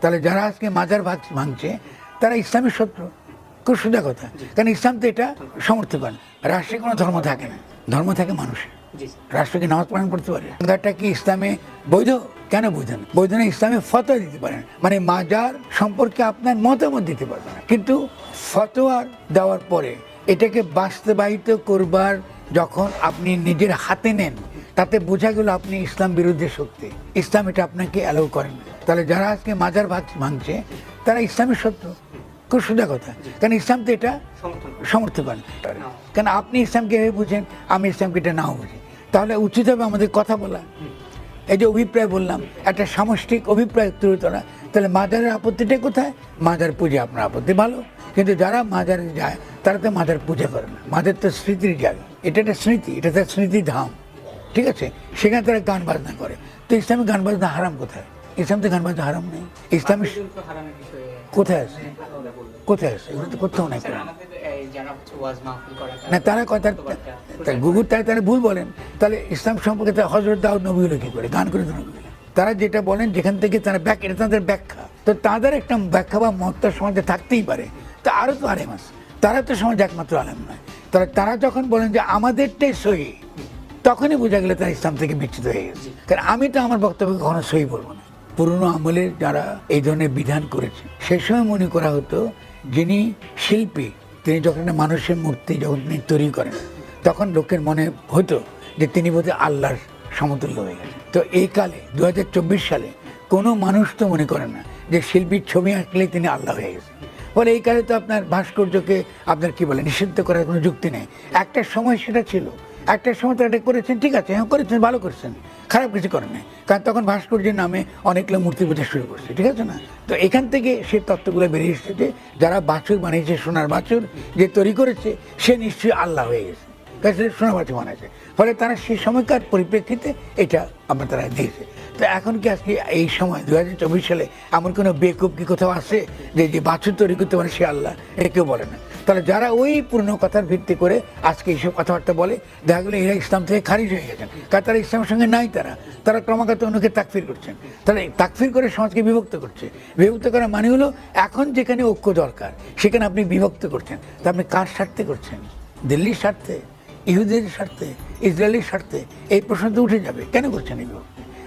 তাহলে যারা আজকে মাজার ভাগ ভাঙছে তারা ইসলামের শত্রু। খুব সোজা কথা। কারণ ইসলাম তো এটা সমর্থন রাষ্ট্রে কোনো ধর্ম থাকে না। ধর্ম থাকে মানুষের। রাষ্ট্রকে নামাজ পালন করতে পারে। মাজারটা কি ইসলামে বৈধ? কেন বৈধ না? বৈধ না ইসলামে ফতোয়া দিতে পারেন মানে মাজার সম্পর্কে আপনার মতামত দিতে পারবেন কিন্তু ফতোয়ার দেওয়ার পরে এটাকে বাস্তবায়িত করবার যখন আপনি নিজের হাতে নেন তাতে বোঝা গেল আপনি ইসলাম বিরুদ্ধে শক্তি। ইসলাম এটা আপনাকে অ্যালাউ করেন তাহলে যারা আজকে মাজার ভাগ ভাঙছে তারা ইসলামের শত্রু খুব সোজা কথা। কারণ ইসলাম তো এটা সমর্থন করেন কেন আপনি ইসলামকে এভাবে বুঝেন আমি ইসলামকে এটা নাও বুঝি। তাহলে উচিত হবে আমাদের কথা বলা। এই যে অভিপ্রায় বললাম একটা সামষ্টিক অভিপ্রায় তৈরি করা তাহলে মাজারের আপত্তিটা কোথায়? মাজার পূজা আপনার আপত্তি ভালো। কিন্তু যারা মাজারে যায় তারা তো মাজার পূজা করে না। মাজার তো স্মৃতির জায়গা। এটা একটা স্মৃতি এটা তার স্মৃতি ধাম ঠিক আছে? সেখানে তারা গান বাজনা করে। তো ইসলামে গান বাজনা হারাম কোথায়? ইসলাম তো গান বাজনা হারাম নেই। ইসলামে কোথায় আছে? কোথায় আছে? এগুলো তো কোথাও নাই। না তারা কথা গুগুর তাই তারা ভুল বলেন। তাহলে ইসলাম সম্পর্কে তারা হজরত দাউদ নবী হলো কি করে? গান করে নবী তারা যেটা বলেন যেখান থেকে তারা ব্যাখ্যা এটা তাদের ব্যাখ্যা। তো তাদের একটা ব্যাখ্যা বা মত সমাজে থাকতেই পারে। তা আরও তো আছে। তারা তো সমাজ একমাত্র আলেম নয়। তারা তারা যখন বলেন যে আমাদেরটাই সহি তখনই বোঝা গেলে তারা ইসলাম থেকে বিচ্ছিত হয়ে গেছে। কারণ আমি তো আমার বক্তব্য কখনো সই বলব না। পুরনো আমলের যারা এই ধরনের বিধান করেছে, সে সময় মনে করা হতো যিনি শিল্পী, তিনি যখন একটা মানুষের মূর্তি যখন তিনি তৈরি করেন, তখন লোকের মনে হতো যে তিনি বোধহয় আল্লাহর সমতুল্য হয়ে গেছেন। তো এই কালে দু হাজার চব্বিশ সালে, কোনো মানুষ তো মনে করে না যে শিল্পীর ছবি আঁকলে তিনি আল্লাহ হয়ে গেছেন। ফলে এই কালে তো আপনার ভাস্কর্যকে আপনার কি বলে, নিষিদ্ধ করার কোনো যুক্তি নেই। একটা সময় সেটা ছিল। একটা সময় তো এটা করেছেন, ঠিক আছে হ্যাঁ করেছেন, ভালো করেছেন, খারাপ কিছু করেন নাই। কারণ তখন ভাস্কর্যের নামে অনেক লোক মূর্তি পূজা শুরু করছে, ঠিক আছে না? তো এখান থেকে সেই তত্ত্বগুলো বেরিয়ে এসেছে যে যারা বাছুর বানিয়েছে, সোনার বাছুর যে তৈরি করেছে, সে নিশ্চয়ই আল্লাহ হয়ে গেছে। কাছে সোনার বাছুর বানাইছে ফলে তারা সেই সময়কার পরিপ্রেক্ষিতে এটা আমরা তারা দিয়েছে। তো এখন কি আজকে এই সময় দু হাজার চব্বিশ সালে এমন কোনো বেকুব কি কোথাও আছে যে যে বাছুর তৈরি করতে পারে সে আল্লাহ? এটা কেউ বলে না। তাহলে যারা ওই পুরনো কথার ভিত্তি করে আজকে এইসব কথাবার্তা বলে, দেখা গেলো এরা ইসলাম থেকে খারিজ হয়ে গেছেন। কারণ তারা ইসলামের সঙ্গে নাই তারা। তারা ক্রমাগত অন্যকে তাকফির করছেন। তাহলে তাকফির করে সমাজকে বিভক্ত করছে। বিভক্ত করা মানে হলো, এখন যেখানে ঐক্য দরকার, সেখানে আপনি বিভক্ত করছেন। তা আপনি কার স্বার্থে করছেন? দিল্লির স্বার্থে? ইহুদের স্বার্থে? ইসরায়েলের স্বার্থে? এই প্রশ্ন তো উঠে যাবে। কেন করছেন এই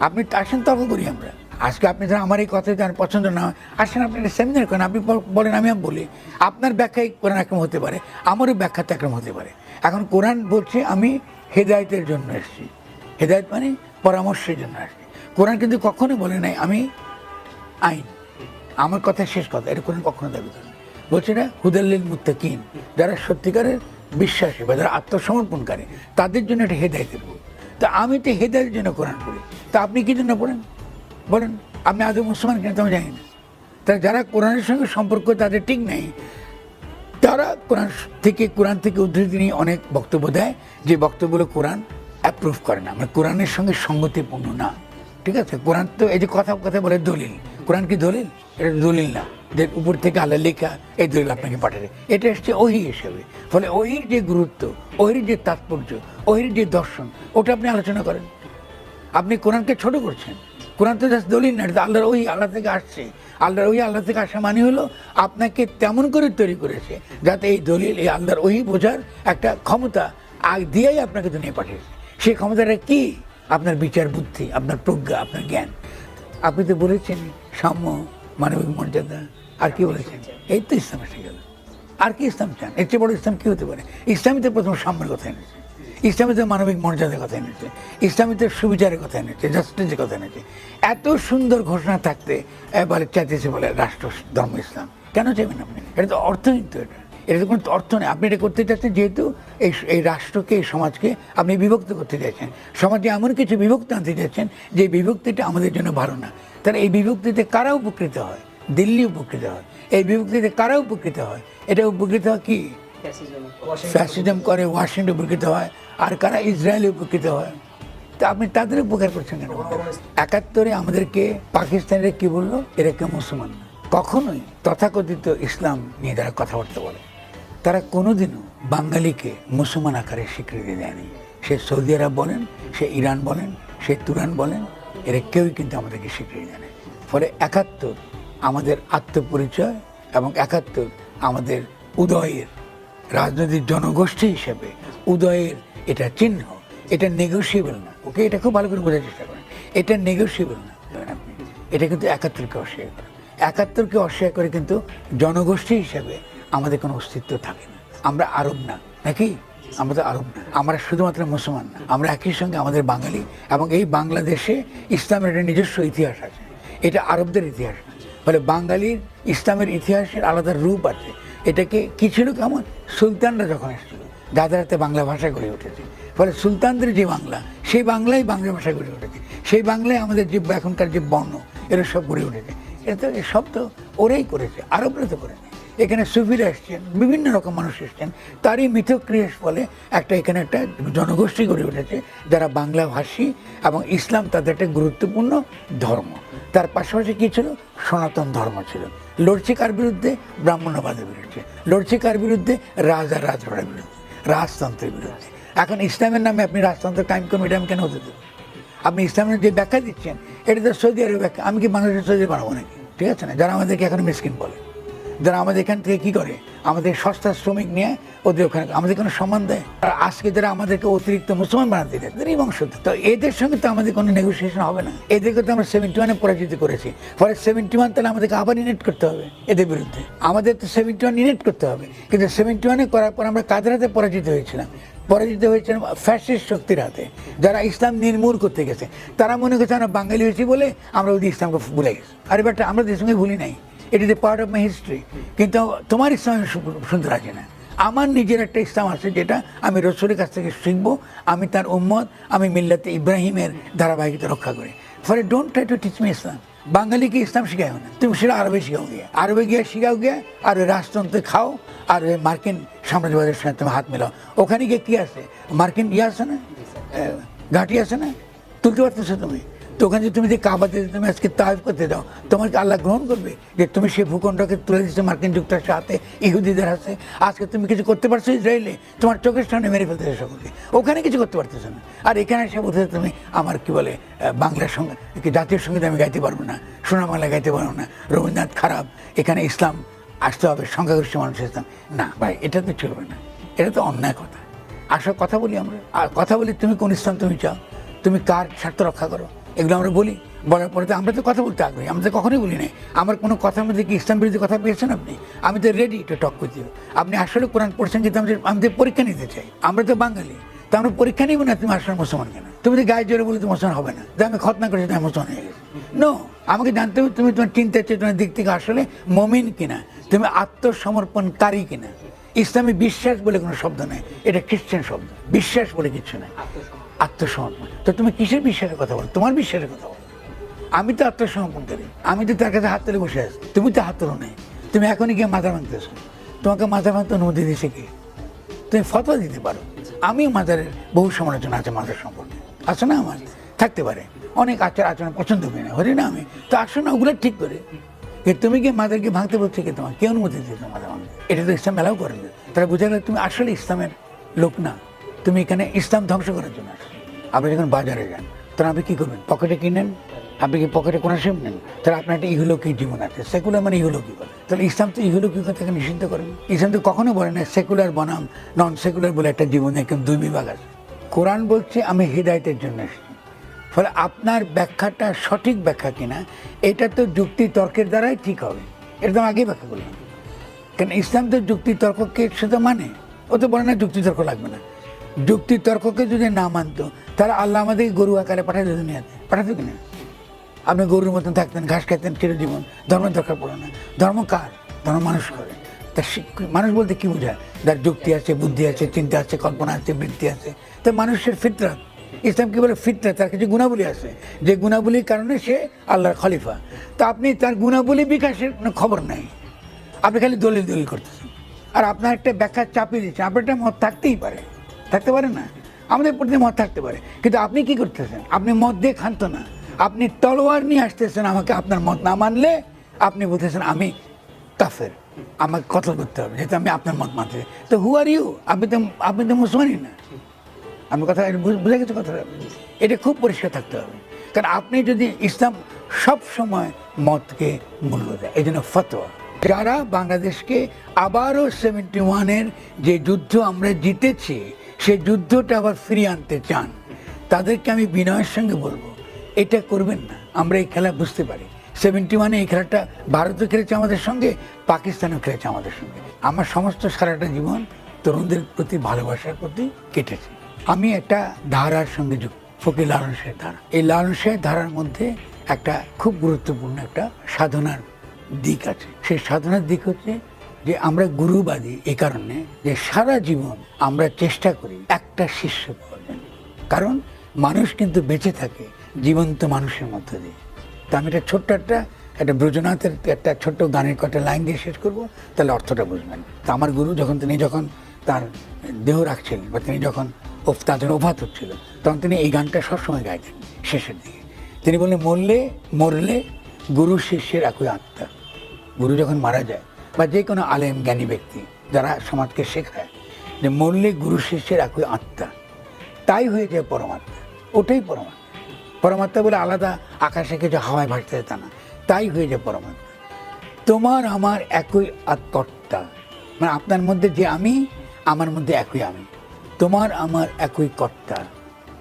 আপনি আসেন তর্ক করি আমরা। আজকে আপনি ধরেন আমার এই কথা যার পছন্দ না হয়। আসেন, আপনি একটা সেমিনার করেন, আপনি বলেন, আমি বলি। আপনার ব্যাখ্যায় কোরআন একরম হতে পারে, আমারও ব্যাখ্যাতে একরকম হতে পারে। এখন কোরআন বলছে, আমি হেদায়তের জন্য এসেছি। হেদায়ত মানে পরামর্শের জন্য আসছি কোরআন কিন্তু কখনো বলে নাই, আমি আইন। আমার কথা শেষ কথা, এটা কোরআন কখনো দাবি করে। বলছে না হুদাল্লিল মুত্তাকিন, যারা সত্যিকারের বিশ্বাসী বা যারা আত্মসমর্পণকারী, তাদের জন্য এটা হেদায়তের বই তা আমি তো হেদায়তের জন্য কোরআন পড়ি। তা আপনি কি জন্য পড়েন? বলেন, আমি আদৌ মুসলমান কিনা আমি জানি না। তা যারা কোরআনের সঙ্গে সম্পর্ক তাদের ঠিক নেই। তারা কোরআন থেকে কোরআন থেকে উদ্ধৃতি নিয়ে অনেক বক্তব্য দেয়। যে বক্তব্যগুলো কোরআন অ্যাপ্রুভ করে না। মানে কোরআনের সঙ্গে সঙ্গতিপূর্ণ না। ঠিক আছে? কোরআন তো এই যে কথা কথা বলে দলিল। কোরআন কি দলিল? এটা দলিল না। যে উপর থেকে আল্লাহ লেখা এই দলিল আপনাকে পাঠাবে। এটা এসছে ওহি হিসেবে। ফলে ওহির যে গুরুত্ব, ওহির যে তাৎপর্য, ওহির যে দর্শন, ওটা আপনি আলোচনা করেন। আপনি কোরআনকে ছোট করছেন। কোরআন তো জাস্ট দলিল না আল্লাহর ওই আল্লাহ থেকে আসছে। আল্লাহর ওই আল্লাহ থেকে আসা মানে হলো আপনাকে তেমন করে তৈরি করেছে যাতে এই দলিল, এই আল্লাহর ওই বোঝার একটা ক্ষমতা আগ দিয়েই আপনাকে দুনিয়া পাঠিয়েছে। সেই ক্ষমতাটা কি? আপনার বিচার বুদ্ধি, আপনার প্রজ্ঞা, আপনার জ্ঞান। আপনি তো বলেছেন সাম্য, মানবিক মর্যাদা। আর কি বলেছেন? এই তো ইসলাম এসে গেল আর কি ইসলাম চান? এর চেয়ে বড় ইসলাম কি হতে পারে? ইসলামীতে প্রথম সাম্যের কথা এনেছে। ইসলামীতে মানবিক মর্যাদার কথা এনেছে ইসলামীতে সুবিচারের কথা এনেছে জাস্টিসের কথা এনেছে। এত সুন্দর ঘোষণা থাকতে বলে চাইতেছে বলে রাষ্ট্র, ধর্ম, ইসলাম। কেন চাইবেন আপনি? এটা তো অর্থহীন তো এটা। এটা তো কোনো অর্থ নেই। আপনি এটা করতে চাচ্ছেন যেহেতু এই এই রাষ্ট্রকে, এই সমাজকে আপনি বিভক্ত করতে চাইছেন। সমাজে এমন কিছু বিভক্ত আনতে চাচ্ছেন যে বিভক্তিটা আমাদের জন্য ভালো না। তাহলে এই বিভক্তিতে কারা উপকৃত হয়? দিল্লি উপকৃত হয়। এই বিভক্তিতে কারা উপকৃত হয়? এটা উপকৃত হয় কি? ফ্যাসিজম করে ওয়াশিংটন উপকৃত হয় আর কারা ইসরায়েলে উপকৃত হয় তা আপনি তাদের উপকার করছেন কেন? একাত্তরে আমাদেরকে পাকিস্তানিরা কি বলল? এরা কেউ মুসলমান কখনোই তথাকথিত ইসলাম নিয়ে তারা কথাবার্তা বলে। তারা কোনোদিনও বাঙালিকে মুসলমান আকারে স্বীকৃতি দেয়নি। সে সৌদি আরব বলেন সে ইরান বলেন সে তুরান বলেন এরা কেউই কিন্তু আমাদেরকে স্বীকৃতি দেয় ফলে একাত্তর আমাদের আত্মপরিচয় এবং একাত্তর আমাদের উদয়ের রাজনৈতিক জনগোষ্ঠী হিসেবে উদয়ের এটা চিহ্ন, এটা নেগোসিয়েবল না। ওকে এটা খুব ভালো করে বোঝার চেষ্টা করেন। এটা নেগোসিয়েবল না। এটা কিন্তু একাত্তরকে অস্বীকার করে। একাত্তরকে অস্বীকার করে কিন্তু জনগোষ্ঠী হিসেবে আমাদের কোনো অস্তিত্ব থাকে না। আমরা আরব না, নাকি? আমরা তো আরব না। আমরা শুধুমাত্র মুসলমান না। আমরা একই সঙ্গে আমাদের বাঙালি এবং এই বাংলাদেশে ইসলামের একটা নিজস্ব ইতিহাস আছে। এটা আরবদের ইতিহাস ফলে বাঙালির ইসলামের ইতিহাসের আলাদা রূপ আছে। এটাকে কি ছিল কেমন? সুলতানরা যখন এসেছিল, যাদের হাতে বাংলা ভাষা গড়ে উঠেছে। ফলে সুলতানদের যে বাংলা, সেই বাংলাই বাংলা ভাষা গড়ে উঠেছে। সেই বাংলায় আমাদের যে এখনকার যে বর্ণ, এরা সব গড়ে উঠেছে। এটা তো সব তো ওরাই করেছে, আরবরা তো করেনি এখানে সুফিরা এসছেন, বিভিন্ন রকম মানুষ এসছেন। তারই মিথক্রিয়ার ফলে একটা এখানে একটা জনগোষ্ঠী গড়ে উঠেছে, যারা বাংলা ভাষী এবং ইসলাম তাদের একটা গুরুত্বপূর্ণ ধর্ম। তার পাশাপাশি কী ছিল? সনাতন ধর্ম ছিল। লড়ছে কার বিরুদ্ধে ব্রাহ্মণ্যবাদের বিরুদ্ধে লড়ছে কার বিরুদ্ধে রাজা রাজভাড়ার বিরুদ্ধে, রাজতন্ত্রের বিরুদ্ধে। এখন ইসলামের নামে আপনি রাজতন্ত্র টাইম কমিটি আমি কেন হতে দেবেন? আপনি ইসলামের যে ব্যাখ্যা দিচ্ছেন, এটা তো সৌদি আরবের ব্যাখ্যা। আমি কি মানুষের সৌদি বানাবো নাকি? ঠিক আছে না? যারা আমাদেরকে এখন মিসকিন বলে। যারা আমাদের এখান থেকে কি করে? আমাদের সস্তা শ্রমিক নিয়ে ওদের ওখানে আমাদের কোনো সম্মান দেয়? আর আজকে যারা আমাদেরকে অতিরিক্ত মুসলমান বানাতে দেয় তাদেরই বংশ তো এদের সঙ্গে তো আমাদের কোনো নেগোসিয়েশন হবে না। এদেরকে তো আমরা সেভেন্টি ওয়ানে পরাজিত করেছি। ফলে সেভেন্টি ওয়ান তাহলে আমাদেরকে আবার ইনেট করতে হবে এদের বিরুদ্ধে। আমাদের তো সেভেন্টি ওয়ান ইনেট করতে হবে। কিন্তু সেভেন্টি ওয়ানে করার পর আমরা কাদের হাতে পরাজিত হয়েছিলাম? পরাজিত হয়েছিলাম ফ্যাসিস্ট শক্তির হাতে। যারা ইসলাম নির্মূল করতে গেছে, তারা মনে করছে আমরা বাঙালি হয়েছি বলে আমরা ওই ইসলামকে ভুলে গেছি। আরে বাট আমরা দেশের সঙ্গে ভুলি নাই। It is a part of my history কিন্তু তোমার ইসলাম শু- শুনতে রাজি না আমার নিজের একটা ইসলাম আছে যেটা আমি রসুলের কাছ থেকে শিখব, আমি তার উম্মত, আমি মিল্লাতে ইব্রাহিমের ধারাবাহিকতা রক্ষা করি। ফলে don't try to teach me ইসলাম বাঙালিকে ইসলাম শিখাও না? তুমি সেটা আরবে শিখাও গিয়ে। আরবে গিয়ে শিখাও গিয়ে আর ওই রাজতন্ত্রে খাও আর ওই মার্কিন সাম্রাজ্যবাদের সঙ্গে তুমি হাত মেলাও। ওখানে গিয়ে কী আছে? মার্কিন ইয়ে আছে না? ঘাঁটি আছে না? তুলতে পারতেছো তুমি? তো ওখানে তুমি যে কাবাতে তুমি আজকে তাইফ করতে দাও তোমার আল্লাহ গ্রহণ করবে? যে তুমি সেই ভূখণ্ডকে তুলে দিচ্ছ মার্কিন যুক্তরাষ্ট্রের হাতে, ইহুদিদের হাতে। আজকে তুমি কিছু করতে পারছ ইসরায়েলে? তোমার চোখের সামনে মেরে ফেলতেছে সকলকে ওখানে কিছু করতে পারতেছো না। আর এখানে এসে বলতে তুমি, আমার কি বলে বাংলার সঙ্গে জাতীয় সংগীত আমি গাইতে পারব না, সোনা বাংলা গাইতে পারব না, রবীন্দ্রনাথ খারাপ। এখানে ইসলাম আসতে হবে, সংখ্যাগরিষ্ঠ মানুষের ইসলাম না ভাই, এটা তো চলবে না। এটা তো অন্যায় কথা। আসলে কথা বলি আমরা। আর কথা বলি, তুমি কোন ইসলাম তুমি চাও? তুমি কার স্বার্থ রক্ষা করো? এগুলো আমরা বলি। বলার পরে তো আমরা তো কথা বলতে আগ্রহী। আমরা তো কখনোই বলি নাই। আমার কোনো কথার মধ্যে কি ইসলাম বিরোধী কথা পেয়েছেন আপনি? আমি তো রেডি টু টক করতে আপনি আসলে কোরআন পড়ছেন কিন্তু আমি তো পরীক্ষা নিতে চাই। আমরা তো বাঙালি। তো আমরা পরীক্ষা নিব না তুমি আসলে মুসলমান কেন? তুমি তো গায়ে জোরে বলে তো মুসলমান হবে না। যে আমি খতনা করেছি তাই মুসলমান হয়ে গেছে। নো আমাকে জানতে হবে তুমি তোমার চিন্তা চেতনার দিক থেকে আসলে মমিন কিনা? তুমি আত্মসমর্পণকারী কিনা? ইসলামী বিশ্বাস বলে কোনো শব্দ নেই। এটা খ্রিস্টান শব্দ। বিশ্বাস বলে কিছু নেই। আত্মসমর্পণ। তো তুমি কিসের বিশ্বাসের কথা বলো? তোমার বিশ্বাসের কথা বলো। আমি তো আত্মসমর্পণ করি আমি তো তার কাছে হাত তুলে বসে আছি। তুমি তো হাত তোলো নেই। তুমি এখনই গিয়ে মাথা ভাঙতেছো তোমাকে মাথা ভাঙতে অনুমতি দিয়েছে কি? তুমি ফতোয়া দিতে পারো। আমিও মাজারের বহু সমালোচনা আছে মাজার সম্পর্কে। আছে না আমার? থাকতে পারে। অনেক আচার আচরণ পছন্দ করি না। হরি না আমি? তো আসো না, ওগুলো ঠিক করে। যে তুমি গিয়ে মাদারকে ভাঙতে বলছে কি তোমার কে অনুমতি দিয়েছে মাদার ভাঙতে? এটা তো ইসলাম এলাও করেন। তারা বুঝে গেলে তুমি আসলে ইসলামের লোক না। তুমি এখানে ইসলাম ধ্বংস করার জন্য। আপনি যখন বাজারে যান তখন আপনি কী করবেন? পকেটে কিনেন আপনি কি পকেটে কোনো সেম নেন? তাহলে আপনার একটা ইহলৌকিক জীবন আছে। সেকুলার মানে ইহলৌকিক বলে। তাহলে ইসলাম তো ইহলৌকিকতা থেকে নিষিদ্ধ করেন। ইসলাম তো কখনো বলে না সেকুলার বনাম নন সেকুলার বলে একটা জীবনে একদম দুই বিভাগ আছে। কোরআন বলছে, আমি হৃদায়তের জন্য এসেছি। ফলে আপনার ব্যাখ্যাটা সঠিক ব্যাখ্যা কিনা, এটা তো যুক্তি তর্কের দ্বারাই ঠিক হবে। এটা তো আগেই ব্যাখ্যা করলাম। কেন ইসলাম তো যুক্তি তর্ককে শুধু মানে। ও তো বলে না যুক্তি তর্ক লাগবে না। যুক্তি তর্ককে যদি না মানতো, তাহলে আল্লাহ আমাদেরকে গরু আকারে পাঠাতে দুনিয়াতে। পাঠাতো কিনা আপনি গরুর মতন থাকতেন, ঘাস খাইতেন চির জীবন ধর্মের দরকার পড়ে না। ধর্ম কার? ধর্ম মানুষ করে। তা শিক- মানুষ বলতে কী বোঝায়? যার যুক্তি আছে, বুদ্ধি আছে, চিন্তা আছে, কল্পনা আছে, বৃত্তি আছে। তো মানুষের ফিতরাত। ইসলাম কি বলে ফিতরাত? তার কিছু গুণাবলী আছে। যে গুণাবলীর কারণে সে আল্লাহর খলিফা। তা আপনি তার গুণাবলী বিকাশের কোনো খবর নাই। আপনি খালি দলিল দলিল করতেছেন। আর আপনার একটা ব্যাখ্যা চাপিয়ে দিচ্ছেন আপনার একটা মত থাকতেই পারে। থাকতে পারে না? আমাদের প্রতি মত থাকতে পারে। কিন্তু আপনি কি করতেছেন? আপনি মত দিয়ে খান্ত না। আপনি তলোয়ার নিয়ে আসতেছেন আমাকে আপনার মত না মানলে, আপনি বলতেছেন আমি কাফের। আমাকে কতল করতে হবে, যেহেতু আমি আপনার মত মানতে তো হু আর ইউ আপনি তো আপনি তো মুসলমানই না। আমি কথা বুঝ- গেছে কথাটা? এটা খুব পরিষ্কার থাকতে হবে। কারণ আপনি যদি ইসলাম সব সময় মতকে মূল্য দেয় এই জন্য ফতোয়া। যারা বাংলাদেশকে আবারও সেভেন্টি ওয়ানের যে যুদ্ধ আমরা জিতেছি সেই যুদ্ধটা আবার ফিরিয়ে আনতে চান। তাদেরকে আমি বিনয়ের সঙ্গে বলব, এটা করবেন না। আমরা এই খেলা বুঝতে পারি। সেভেন্টি ওয়ানে এই খেলাটা ভারতও খেলেছে আমাদের সঙ্গে, পাকিস্তানও খেলেছে আমাদের সঙ্গে। আমার সমস্ত সারাটা জীবন তরুণদের প্রতি ভালোবাসার প্রতি কেটেছে। আমি একটা ধারার সঙ্গে যুক্ত, ফকির লালন শাহের ধারা। এই লালন শাহের ধারার মধ্যে একটা খুব গুরুত্বপূর্ণ একটা সাধনার দিক আছে। সেই সাধনার দিক হচ্ছে যে আমরা গুরুবাদী এই কারণে যে সারা জীবন আমরা চেষ্টা করি একটা শিষ্য জন্য কারণ মানুষ কিন্তু বেঁচে থাকে জীবন্ত মানুষের মধ্যে দিয়ে। তা আমি একটা ছোট্ট একটা একটা ব্রজনাথের একটা ছোট্ট গানের কটা লাইন দিয়ে শেষ করব, তাহলে অর্থটা বুঝবেন। তা আমার গুরু যখন, তিনি যখন তার দেহ রাখছিলেন বা তিনি যখন তাদের অভাত হচ্ছিল, তখন তিনি এই গানটা সবসময় গাইতেন শেষের দিকে। তিনি বললেন, মরলে মরলে গুরু শিষ্যের একই আত্মা। গুরু যখন মারা যায় বা যে কোনো আলেম জ্ঞানী ব্যক্তি যারা সমাজকে শেখায় যে মরলে গুরু শিষ্যের একই আত্মা, তাই হয়ে যায় পরমাত্মা, ওটাই পরমাত্মা। পরমাত্মা বলে আলাদা আকাশে কিছু হাওয়ায় ভাসতে তা না, তাই হয়ে যায় পরমাত্মা। তোমার আমার একই আত্মকর্তা মানে আপনার মধ্যে যে আমি, আমার মধ্যে একই আমি। তোমার আমার একই কর্তা,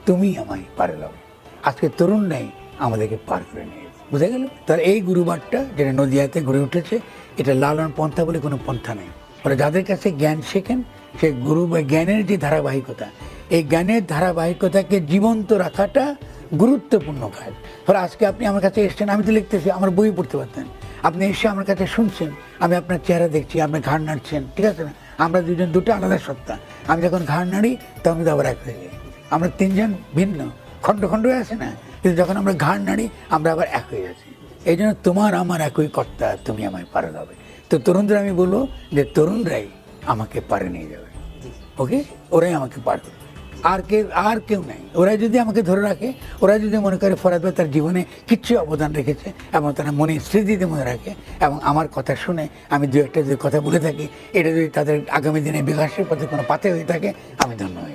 তুমি আমায় পারে লবে আজকে তরুণরাই আমাদেরকে পার করে নিয়ে গেছে। বুঝা গেল? তার এই গুরুবারটা যেটা নদিয়াতে গড়ে উঠেছে এটা লালন পন্থা বলে কোনো পন্থা নেই। ফলে যাদের কাছে জ্ঞান শেখেন সেই গুরু বা জ্ঞানের যে ধারাবাহিকতা, এই জ্ঞানের ধারাবাহিকতাকে জীবন্ত রাখাটা গুরুত্বপূর্ণ কাজ। ফলে আজকে আপনি আমার কাছে এসছেন, আমি তো লিখতেছি, আমার বই পড়তে পারতেন। আপনি এসে আমার কাছে শুনছেন, আমি আপনার চেহারা দেখছি, আপনি ঘাড় নাড়ছেন, ঠিক আছে? না আমরা দুজন দুটো আলাদা সত্তা। আমি যখন ঘাড় নাড়ি, তখন কিন্তু আবার এক হয়ে যাই। আমরা তিনজন ভিন্ন, খণ্ড খণ্ড হয়ে আছে না? কিন্তু যখন আমরা ঘাড় নাড়ি, আমরা আবার এক হয়ে যাচ্ছি। এই জন্য তোমার আমার একই কর্তা তুমি আমায় পারে যাবে তো তরুণদের আমি বলব যে তরুণরাই আমাকে পারে নিয়ে যাবে। ওকে? ওরাই আমাকে পার দেবে। আর কেউ আর কেউ নাই। ওরা যদি আমাকে ধরে রাখে ওরা যদি মনে করে ফরাদ ভাই তার জীবনে কিচ্ছু অবদান রেখেছে এবং তারা মনে স্মৃতিতে মনে রাখে এবং আমার কথা শুনে আমি দু একটা যদি কথা বলে থাকি এটা যদি তাদের আগামী দিনে বিকাশের পথে কোনো পাতে হয়ে থাকে আমি ধন্য হয়ে।